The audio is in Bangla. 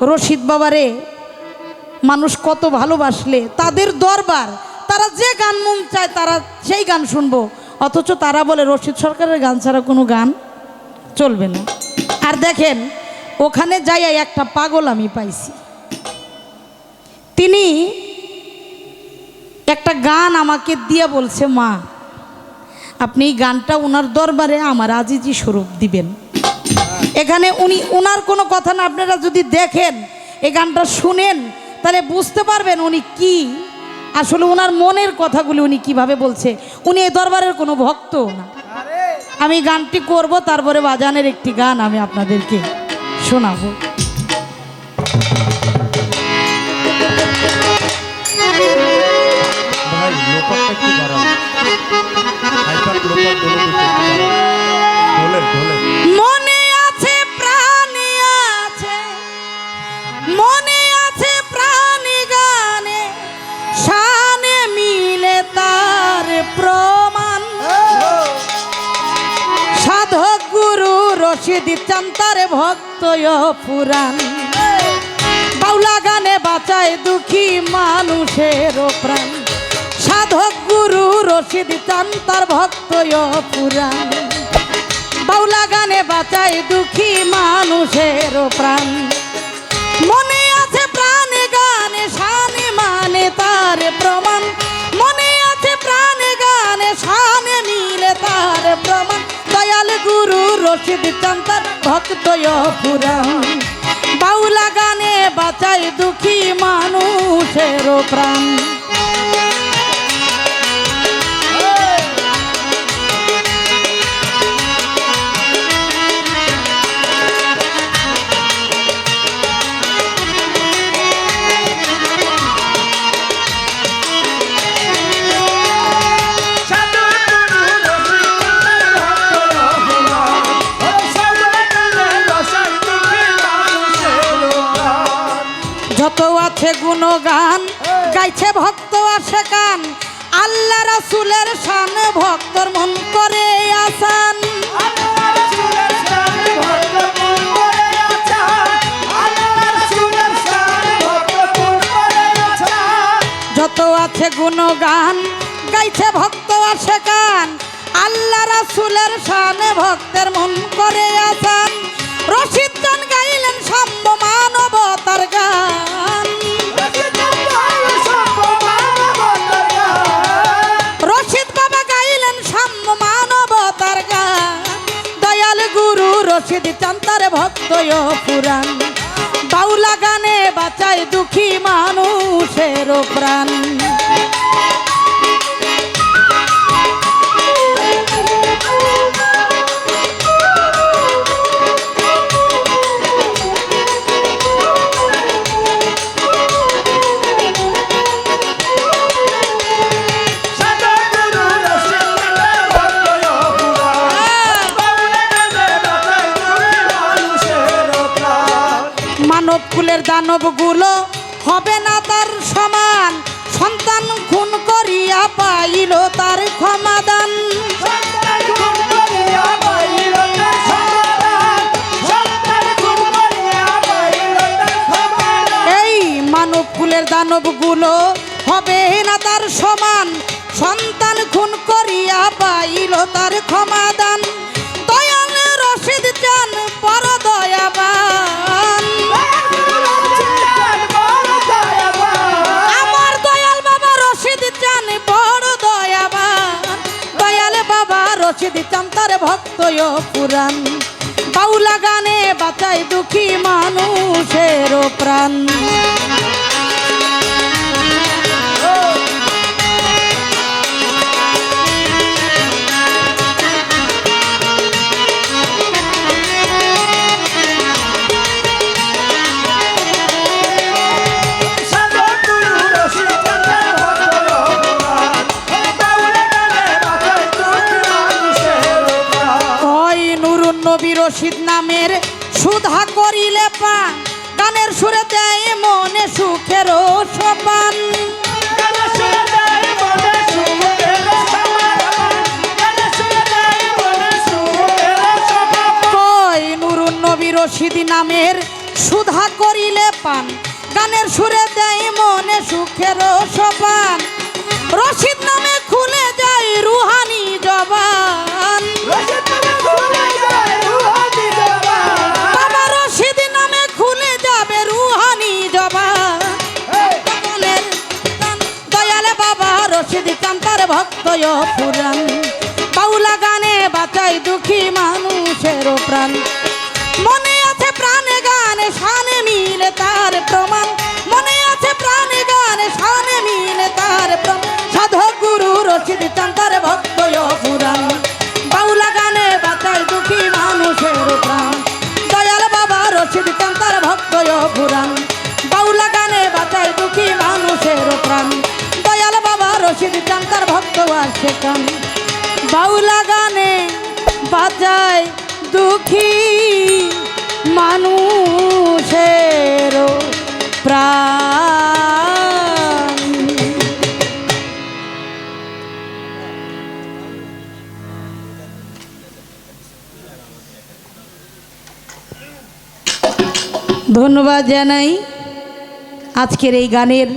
রশিদ বাবারে, মানুষ কত ভালোবাসলে, তাদের দরবার, তারা যে গান মন চায়, তারা সেই গান শুনব। অথচ তারা বলে, রশিদ সরকারের গান ছাড়া কোনো গান চলবে না। আর দেখেন, ওখানে যাই একটা পাগল আমি পাইছি। তিনি একটা গান আমাকে দিয়ে বলছে, মা, আপনি এই গানটা ওনার দরবারে আমার আজিজি স্বরূপ দিবেন। এখানে উনি, উনার কোনো কথা না, আপনারা যদি দেখেন, এই গানটা শুনেন, তাহলে বুঝতে পারবেন উনি কি। আসলে ওনার মনের কথাগুলি উনি কীভাবে বলছে। উনি এ দরবারের কোনো ভক্ত না। আমি গানটি করব, তারপরে বাজানের একটি গান আমি আপনাদেরকে শোনাবো। রশিদ চান্তার ভক্ত পুরাণ। বাউলা গানে বাঁচায় দুঃখী মানুষের প্রাণ। সাধক গুরু রশিদ চান্তার ভক্ত পুরাণ। বাউলা গানে বাঁচায় দুঃখী মানুষের প্রাণ। মনে আছে প্রাণে গানে, শানে মানে তার রশিদ চান্তার ভক্ত পুরাণ বাউলা গানে বাঁচাই দুঃখী মানুষের প্রাণ। আছে গুণগান গাইছে ভক্ত আসে কান আল্লাহ রাসুলের শান ভক্তর মন করে আসান। যত আছে গুণগান গাইছে ভক্ত আসে কান আল্লাহ রাসুলের শান ভক্তের মন করে আসান। রশিদ গান গাইলেন সম্ভ মানবতার গান। ভক্ত পুরাণ বাউলা গানে বাঁচায় দুঃখী মানুষের প্রাণ। মানব কুলের দানবগুলো হবে না তার সমান। সন্তান খুন করিয়া পাইল তার ক্ষমাদান। এই মানব কুলের দানবগুলো হবে না তার সমান। সন্তান খুন করিয়া পাইল তার ক্ষমাদান। ভক্ত পুরাণ। বাউলা গানে বাঁচায় দুঃখী মানুষের প্রাণ। রশিদ নামের সুধা করিলে পান। গানের সুরে দেয় মনে সুখের সোপান। রশিদ নামের সুধা করিলে পান। গানের সুরে দেয় মনে সুখের সোপান। রশিদ নামে খুলে যায় রুহানি জবান। ভক্ত পুরাণ বাউলা গানে বাঁচাই দুঃখী মানুষের প্রাণ। মনে আছে প্রাণে গানে, শানে মিলে তার প্রমাণ। মনে আছে প্রাণে গানে, শানে মিলে তার প্রমাণ। সাধক গুরু রশিদ কান্তার ভক্ত পুরাণ বাউলা গানে বাঁচাই দুঃখী মানুষের প্রাণ। দয়াল বাবা রশিদ কান্তার ভক্ত পুরাণ বাউলা গানে বাঁচায় দুঃখী মানুষের প্রাণ। বাবা রশিদ কান্তার ভক্ত আসে কান বাউলা গানে বাজায় দুঃখী মানুষের ধন্যবাদ জানাই আজকের এই গানের